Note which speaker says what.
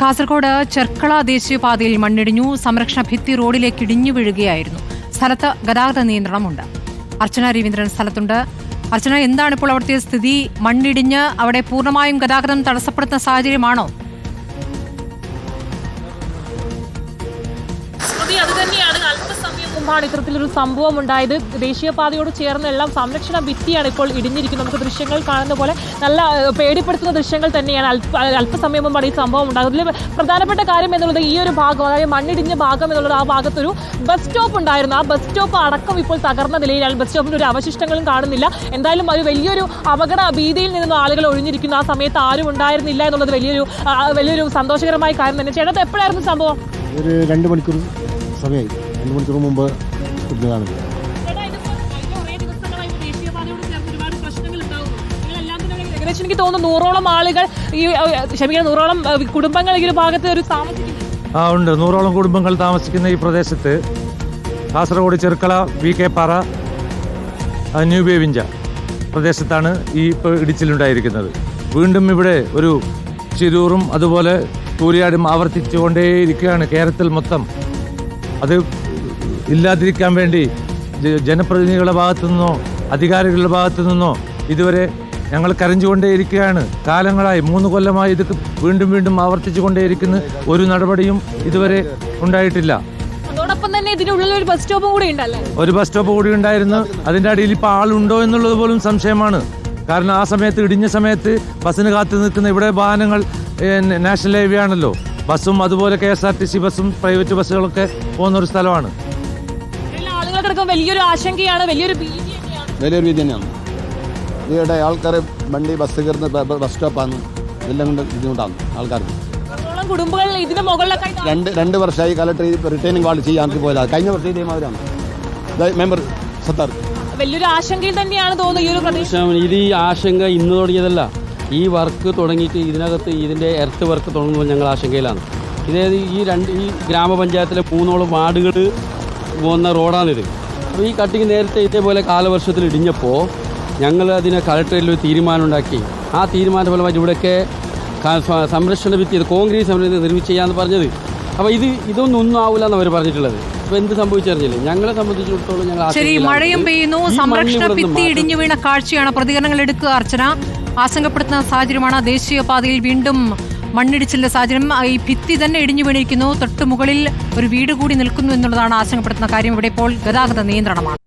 Speaker 1: കാസർഗോഡ് ചെർക്കള ദേശീയപാതയിൽ മണ്ണിടിഞ്ഞു. സംരക്ഷണ ഭിത്തി റോഡിലേക്ക് ഇടിഞ്ഞു വീഴുകയായിരുന്നു. സ്ഥലത്ത് ഗതാഗത നിയന്ത്രണമുണ്ട്. അർച്ചന രവീന്ദ്രൻ സ്ഥലത്തുണ്ട്. അർച്ചന എന്താണ് ഇപ്പോൾ അവിടുത്തെ സ്ഥിതി? മണ്ണിടിഞ്ഞ് അവിടെ പൂർണമായും ഗതാഗതം തടസ്സപ്പെടുത്തുന്ന സാഹചര്യമാണോ?
Speaker 2: മുമ്പാണ് ഇത്തരത്തിലൊരു സംഭവം ഉണ്ടായത് ദേശീയപാതയോട് ചേർന്ന് എല്ലാം സംരക്ഷണ ഭിത്തിയാണ് ഇപ്പോൾ ഇടിഞ്ഞിരിക്കുന്നത്. നമുക്ക് ദൃശ്യങ്ങൾ കാണുന്ന പോലെ നല്ല പേടിപ്പെടുത്തുന്ന ദൃശ്യങ്ങൾ തന്നെയാണ്. അല്പ അല്പസമയം മുമ്പാണ് ഈ സംഭവം ഉണ്ടാകുന്നത്. ഇതിൽ പ്രധാനപ്പെട്ട കാര്യം എന്നുള്ളത് ഈ ഒരു ഭാഗം അതായത് മണ്ണിടിഞ്ഞ ഭാഗം എന്നുള്ളത് ആ ഭാഗത്തൊരു ബസ് സ്റ്റോപ്പ് ഉണ്ടായിരുന്നു. ആ ബസ് സ്റ്റോപ്പ് അടക്കം ഇപ്പോൾ തകർന്ന നിലയിലാണ്. ബസ് സ്റ്റോപ്പിന്റെ ഒരു അവശിഷ്ടങ്ങളും കാണുന്നില്ല. എന്തായാലും ഒരു വലിയൊരു അപകട ഭീതിയിൽ നിന്നും ആളുകൾ ഒഴിഞ്ഞിരിക്കുന്നു. ആ സമയത്ത് ആരും ഉണ്ടായിരുന്നില്ല എന്നുള്ളത് വലിയൊരു വലിയൊരു സന്തോഷകരമായ കാര്യം തന്നെ. ചേട്ടത് എപ്പോഴായിരുന്നു സംഭവം?
Speaker 3: ഒരു രണ്ട് മണിക്കൂർ സമയമായി. രണ്ട് മണിക്കൂർ മുമ്പ്.
Speaker 2: തന്നെ ഇവിടെ എനിക്ക് തോന്നുന്നു നൂറോളം ആളുകൾ ഈ ക്ഷമിക്കണം നൂറോളം കുടുംബങ്ങൾ ഈ ഒരു ഭാഗത്ത് ഒരു താമസിക്കുന്നു.
Speaker 4: ആ ഉണ്ട്. നൂറോളം കുടുംബങ്ങൾ താമസിക്കുന്ന ഈ പ്രദേശത്ത് Kasaragod Cherkala V K Para new Bevinja പ്രദേശത്താണ് ഈ ഇപ്പോൾ ഇടിച്ചിലുണ്ടായിരിക്കുന്നത്. വീണ്ടും ഇവിടെ ഒരു ചിരൂറും അതുപോലെ കൂരിയാടും ആവർത്തിച്ചുകൊണ്ടേയിരിക്കുകയാണ് കേരളത്തിൽ മൊത്തം. അത് ഇല്ലാതിരിക്കാൻ വേണ്ടി ജനപ്രതിനിധികളുടെ ഭാഗത്തു നിന്നോ അധികാരികളുടെ ഭാഗത്തു നിന്നോ ഇതുവരെ ഞങ്ങൾ കരഞ്ഞുകൊണ്ടേയിരിക്കുകയാണ്. കാലങ്ങളായി മൂന്ന് കൊല്ലമായി ഇത് വീണ്ടും വീണ്ടും ആവർത്തിച്ചു കൊണ്ടേയിരിക്കുന്ന ഒരു നടപടിയും ഇതുവരെ ഉണ്ടായിട്ടില്ല.
Speaker 2: അതോടൊപ്പം തന്നെ ഇതിനുള്ളിൽ ഒരു ബസ് സ്റ്റോപ്പും കൂടി ഉണ്ടല്ലേ?
Speaker 4: ഒരു ബസ് സ്റ്റോപ്പ് കൂടി ഉണ്ടായിരുന്നു. അതിന്റെ അടിയിൽ ഇപ്പോൾ ആളുണ്ടോ എന്നുള്ളത് പോലും സംശയമാണ്. കാരണം ആ സമയത്ത് ഇടിഞ്ഞ സമയത്ത് ബസ്സിന് കാത്തു നിൽക്കുന്ന ഇവിടെ വാഹനങ്ങൾ നാഷണൽ ഹൈവേ ആണല്ലോ ബസ്സും അതുപോലെ K S R T C ബസ്സും പ്രൈവറ്റ് ബസ്സുകളൊക്കെ പോകുന്ന ഒരു സ്ഥലമാണ്.
Speaker 2: എല്ലാ ആളുകൾക്കിടക്കും വലിയൊരു ആശങ്കയാണ് വലിയൊരു
Speaker 3: വലിയൊരു ഭീതി തന്നെയാണ്. ഇവിടെ ആൾക്കാർ വണ്ടി ബസ് കയറുന്ന ബസ് സ്റ്റോപ്പാണ് ഇതെല്ലാം കൊണ്ട് ബുദ്ധിമുട്ടാണ് ആൾക്കാർക്ക്.
Speaker 2: കുടുംബങ്ങൾ ഇതിന്റെ മുകളിലൊക്കെ
Speaker 3: രണ്ട് രണ്ട് വർഷമായി കലക്ടർ റിട്ടേണിംഗ് വാൾ ചെയ്യാൻ പോയതാണ്. കഴിഞ്ഞ വർഷം ഇതേമാതിരിയാണ്. ദാ മെമ്പർ സത്താർ.
Speaker 2: വലിയൊരു ആശങ്കയിൽ തന്നെയാണ് തോന്നുന്നത് ഈ ഒരു
Speaker 5: ഇത് ഈ ആശങ്ക ഇന്ന് തുടങ്ങിയതല്ല. ഈ വർക്ക് തുടങ്ങിയിട്ട് ഇതിനകത്ത് ഇതിന്റെ എർത്ത് വർക്ക് തുടങ്ങുമ്പോൾ ഞങ്ങൾ ആശങ്കയിലാണ്. ഇതായത് ഈ രണ്ട് ഈ ഗ്രാമപഞ്ചായത്തിലെ മൂന്നോളം വാർഡുകൾ പോകുന്ന റോഡാണിത്. ഈ കട്ടിങ് നേരത്തെ ഇതേപോലെ കാലവർഷത്തിൽ ഇടിഞ്ഞപ്പോൾ ഞങ്ങൾ അതിനെ കളക്ടറേറ്റിൽ ഒരു തീരുമാനമുണ്ടാക്കി. ആ തീരുമാന ഫലമായിട്ട് ഇവിടെയൊക്കെ സംരക്ഷണ ഭിത്തി കോൺക്രീറ്റ് സംരക്ഷണം നിർമ്മിച്ച് ചെയ്യാന്ന് പറഞ്ഞത്. അപ്പോൾ ഇത് ഇതൊന്നും ഒന്നും ആവില്ല എന്ന് അവർ പറഞ്ഞിട്ടുള്ളത്. അപ്പോൾ എന്ത് സംഭവിച്ചറിഞ്ഞില്ലേ ഞങ്ങളെ സംബന്ധിച്ചിടത്തോളം ഞങ്ങൾ
Speaker 1: ശരി മഴയും പെയ്യുന്നു. സംരക്ഷണ ഭിത്തി ഇടിഞ്ഞു വീണ കാഴ്ചയാണ് പ്രതികരണങ്ങൾ എടുക്കുക അർച്ചന. ആശങ്കപ്പെടുത്തുന്ന സാഹചര്യമാണ് ദേശീയപാതയിൽ വീണ്ടും മണ്ണിടിച്ചിലിന്റെ സാഹചര്യം ഈ ഭിത്തി തന്നെ ഇടിഞ്ഞു വീണിരിക്കുന്നു. തൊട്ട് മുകളിൽ ഒരു വീട് കൂടി നിൽക്കുന്നു എന്നുള്ളതാണ് ആശങ്കപ്പെടുത്തുന്ന കാര്യം. ഇവിടെ ഇപ്പോൾ ഗതാഗത നിയന്ത്രണമാണ്.